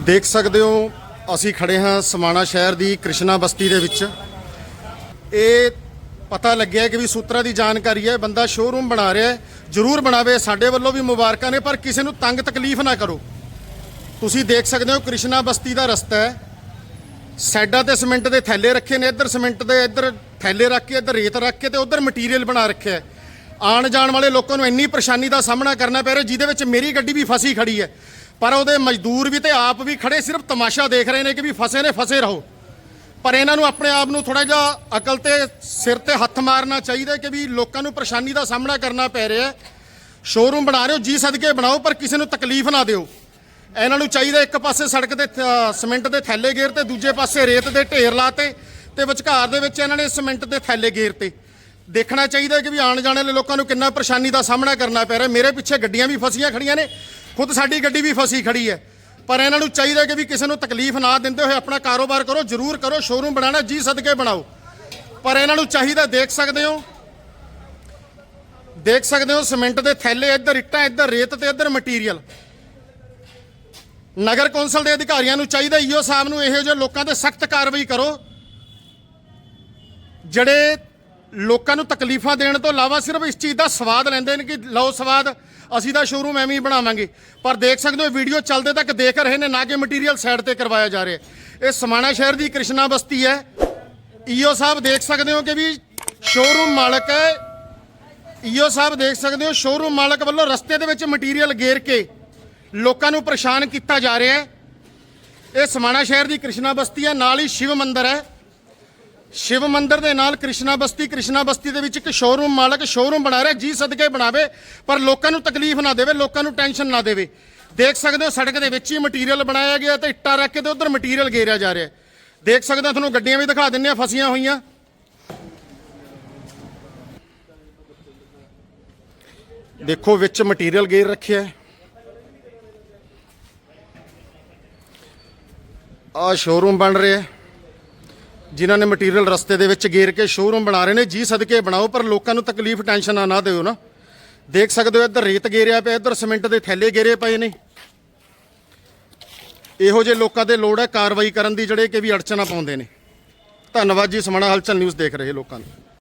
ਦੇਖ ਸਕਦੇ ਹੋ, ਅਸੀਂ ਖੜੇ ਹਾਂ ਸਮਾਣਾ ਸ਼ਹਿਰ ਦੀ ਕ੍ਰਿਸ਼ਨਾ ਬਸਤੀ ਦੇ ਵਿੱਚ। ਇਹ ਪਤਾ ਲੱਗਿਆ ਕਿ ਵੀ ਸੂਤਰਾਂ ਦੀ ਜਾਣਕਾਰੀ ਹੈ, ਬੰਦਾ ਸ਼ੋਰੂਮ ਬਣਾ ਰਿਹਾ ਹੈ, ਜ਼ਰੂਰ ਬਣਾਵੇ, ਸਾਡੇ ਵੱਲੋਂ ਵੀ ਮੁਬਾਰਕਾਂ ਨੇ, ਪਰ ਕਿਸੇ ਨੂੰ ਤੰਗ ਤਕਲੀਫ ਨਾ ਕਰੋ। ਤੁਸੀਂ ਦੇਖ ਸਕਦੇ ਹੋ, ਕ੍ਰਿਸ਼ਨਾ ਬਸਤੀ ਦਾ ਰਸਤਾ ਹੈ। ਸਾਈਡਾਂ ਤੇ ਸਿਮੈਂਟ ਦੇ ਥੈਲੇ ਰੱਖੇ ਨੇ, ਇੱਧਰ ਸਿਮੈਂਟ ਦੇ, ਇੱਧਰ ਥੈਲੇ ਰੱਖ ਕੇ, ਇੱਧਰ ਰੇਤ ਰੱਖ ਕੇ ਤੇ ਉੱਧਰ ਮਟੀਰੀਅਲ ਬਣਾ ਰੱਖਿਆ ਹੈ। ਆਉਣ ਜਾਣ ਵਾਲੇ ਲੋਕਾਂ ਨੂੰ ਇੰਨੀ ਪਰੇਸ਼ਾਨੀ ਦਾ ਸਾਹਮਣਾ ਕਰਨਾ ਪੈ ਰਿਹਾ, ਜਿਹਦੇ ਵਿੱਚ ਮੇਰੀ ਗੱਡੀ ਵੀ ਫਸੀ ਖੜੀ ਹੈ। ਪਰ ਉਹਦੇ ਮਜ਼ਦੂਰ ਵੀ ਤੇ ਆਪ ਵੀ ਖੜੇ ਸਿਰਫ ਤਮਾਸ਼ਾ ਦੇਖ ਰਹੇ ਨੇ ਕਿ ਵੀ ਫਸੇ ਨੇ, ਫਸੇ ਰਹੋ। ਪਰ ਇਹਨਾਂ ਨੂੰ ਆਪਣੇ ਆਪ ਨੂੰ ਥੋੜਾ ਜਿਹਾ ਅਕਲ ਤੇ ਸਿਰ ਤੇ ਹੱਥ ਮਾਰਨਾ ਚਾਹੀਦਾ ਕਿ ਵੀ ਲੋਕਾਂ ਨੂੰ ਪਰੇਸ਼ਾਨੀ ਦਾ ਸਾਹਮਣਾ ਕਰਨਾ ਪੈ ਰਿਹਾ ਹੈ। ਸ਼ੋਰੂਮ ਬਣਾ ਰਹੇ ਹੋ, ਜੀ ਸਦਕੇ ਬਣਾਓ, ਪਰ ਕਿਸੇ ਨੂੰ ਤਕਲੀਫ ਨਾ ਦਿਓ। ਇਹਨਾਂ ਨੂੰ ਚਾਹੀਦਾ ਇੱਕ ਪਾਸੇ ਸੜਕ ਦੇ ਥ- ਸੀਮੈਂਟ ਦੇ ਥੈਲੇ ਗੇਰ ਤੇ, ਦੂਜੇ ਪਾਸੇ ਰੇਤ ਦੇ ਢੇਰ ਲਾਤੇ ਤੇ ਵਿਚਕਾਰ ਦੇ ਵਿੱਚ ਇਹਨਾਂ ਨੇ ਸੀਮੈਂਟ ਦੇ ਥੈਲੇ ਗੇਰ ਤੇ। ਦੇਖਣਾ ਚਾਹੀਦਾ ਕਿ ਵੀ ਆਣ ਜਾਣ ਵਾਲੇ ਲੋਕਾਂ ਨੂੰ ਕਿੰਨਾ ਪਰੇਸ਼ਾਨੀ ਦਾ ਸਾਹਮਣਾ ਕਰਨਾ ਪੈ ਰਿਹਾ ਮੇਰੇ ਪਿੱਛੇ ਗੱਡੀਆਂ ਵੀ ਫਸੀਆਂ ਖੜੀਆਂ ਨੇ। ਖੁਦ ਸਾਡੀ ਗੱਡੀ ਵੀ ਫਸੀ ਖੜੀ ਹੈ। ਪਰ ਇਹਨਾਂ ਨੂੰ ਚਾਹੀਦਾ ਕਿ ਵੀ ਕਿਸੇ ਨੂੰ ਤਕਲੀਫ ਨਾ ਦਿੰਦੇ ਹੋਏ ਆਪਣਾ ਕਾਰੋਬਾਰ ਕਰੋ, ਜ਼ਰੂਰ ਕਰੋ ਸ਼ੋਰੂਮ ਬਣਾਉਣਾ, ਜੀ ਸਦਕੇ ਬਣਾਓ। ਪਰ ਇਹਨਾਂ ਨੂੰ ਚਾਹੀਦਾ, ਦੇਖ ਸਕਦੇ ਹੋ, ਦੇਖ ਸਕਦੇ ਹੋ ਸੀਮੈਂਟ ਦੇ ਥੈਲੇ ਇੱਧਰ, ਇੱਟਾਂ ਇੱਧਰ, ਰੇਤ ਤੇ ਇੱਧਰ ਮਟੀਰੀਅਲ ਨਗਰ ਕੌਂਸਲ ਦੇ ਅਧਿਕਾਰੀਆਂ ਨੂੰ ਚਾਹੀਦਾ, ਈਓ ਸਾਹਿਬ ਨੂੰ ਇਹੋ ਜਿਹੇ ਲੋਕਾਂ ਤੇ ਸਖਤ ਕਾਰਵਾਈ ਕਰੋ, ਜਿਹੜੇ ਲੋਕਾਂ ਨੂੰ ਤਕਲੀਫਾਂ ਦੇਣ ਤੋਂ ਇਲਾਵਾ ਸਿਰਫ ਇਸ ਚੀਜ਼ ਦਾ ਸਵਾਦ ਲੈਂਦੇ ਨੇ ਕਿ ਲਓ ਸਵਾਦ, ਅਸੀਂ ਤਾਂ ਸ਼ੋਰੂਮ ਐਵੇਂ ਹੀ ਬਣਾਵਾਂਗੇ। ਪਰ ਦੇਖ ਸਕਦੇ ਹੋ ਵੀਡੀਓ ਚੱਲਦੇ ਤੱਕ ਦੇਖ ਰਹੇ ਨੇ, ਨਾ ਕਿ ਮਟੀਰੀਅਲ ਸਾਈਡ ਤੇ ਕਰਵਾਇਆ ਜਾ ਰਿਹਾ ਇਹ ਸਮਾਣਾ ਸ਼ਹਿਰ ਦੀ ਕ੍ਰਿਸ਼ਨਾ ਬਸਤੀ ਹੈ। ਈਓ ਸਾਹਿਬ ਦੇਖ ਸਕਦੇ ਹੋ ਕਿ ਵੀ ਸ਼ੋਰੂਮ ਮਾਲਕ ਹੈ। ਈਓ ਸਾਹਿਬ ਦੇਖ ਸਕਦੇ ਹੋ ਸ਼ੋਰੂਮ ਮਾਲਕ ਵੱਲੋਂ ਰਸਤੇ ਦੇ ਵਿੱਚ ਮਟੀਰੀਅਲ ਗੇਰ ਕੇ ਲੋਕਾਂ ਨੂੰ ਪਰੇਸ਼ਾਨ ਕੀਤਾ ਜਾ ਰਿਹਾ ਹੈ। ਇਹ ਸਮਾਣਾ ਸ਼ਹਿਰ ਦੀ ਕ੍ਰਿਸ਼ਨਾ ਬਸਤੀ ਹੈ, ਨਾਲ ਹੀ ਸ਼ਿਵ ਮੰਦਿਰ ਹੈ। ਸ਼ਿਵ ਮੰਦਿਰ ਦੇ ਨਾਲ ਕ੍ਰਿਸ਼ਨਾ ਬਸਤੀ ਕ੍ਰਿਸ਼ਨਾ ਬਸਤੀ ਦੇ ਵਿੱਚ ਇੱਕ ਸ਼ੋਰੂਮ ਮਾਲਕ ਸ਼ੋਰੂਮ ਬਣਾ ਰਿਹਾ, ਜੀ ਸਦਕੇ ਬਣਾਵੇ, ਪਰ ਲੋਕਾਂ ਨੂੰ ਤਕਲੀਫ ਨਾ ਦੇਵੇ, ਲੋਕਾਂ ਨੂੰ ਟੈਨਸ਼ਨ ਨਾ ਦੇਵੇ। ਦੇਖ ਸਕਦੇ ਹੋ ਸੜਕ ਦੇ ਵਿੱਚ ਹੀ ਮਟੀਰੀਅਲ ਬਣਾਇਆ ਗਿਆ ਤੇ ਇੱਟਾਂ ਰੱਖ ਕੇ ਤੇ ਉਧਰ ਮਟੀਰੀਅਲ ਗੇਰਿਆ ਜਾ ਰਿਹਾ। ਦੇਖ ਸਕਦੇ ਹੋ ਤੁਹਾਨੂੰ ਗੱਡੀਆਂ ਵੀ ਦਿਖਾ ਦਿੰਨੇ ਆ ਫਸੀਆਂ ਹੋਈਆਂ। ਦੇਖੋ ਵਿੱਚ ਮਟੀਰੀਅਲ ਗੇਰ ਰੱਖਿਆ ਹੈ। ਆ ਸ਼ੋਰੂਮ ਬਣ ਰਿਹਾ ਹੈ। ਜਿਨ੍ਹਾਂ ਨੇ ਮਟੀਰੀਅਲ ਰਸਤੇ ਦੇ ਵਿੱਚ ਗੇਰ ਕੇ ਸ਼ੋਰੂਮ ਬਣਾ ਰਹੇ ਨੇ, ਜੀ ਸਦਕੇ ਬਣਾਓ, ਪਰ ਲੋਕਾਂ ਨੂੰ ਤਕਲੀਫ ਟੈਨਸ਼ਨ ਨਾ ਨਾ ਦਿਓ ਨਾ। ਦੇਖ ਸਕਦੇ ਹੋ, ਇੱਧਰ ਰੇਤ ਗੇਰਿਆ ਪਿਆ, ਇੱਧਰ ਸਿਮੈਂਟ ਦੇ ਥੈਲੇ ਗੇਰੇ ਪਏ ਨੇ। ਇਹੋ ਜਿਹੇ ਲੋਕਾਂ ਤੇ ਲੋੜ ਹੈ ਕਾਰਵਾਈ ਕਰਨ ਦੀ, ਜਿਹੜੇ ਕਿ ਵੀ ਅੜਚਨਾ ਪਾਉਂਦੇ ਨੇ। ਧੰਨਵਾਦ ਜੀ, ਸਮਾਣਾ ਹਲਚਲ ਨਿਊਜ਼ ਦੇਖ ਰਹੇ ਲੋਕਾਂ ਨੂੰ।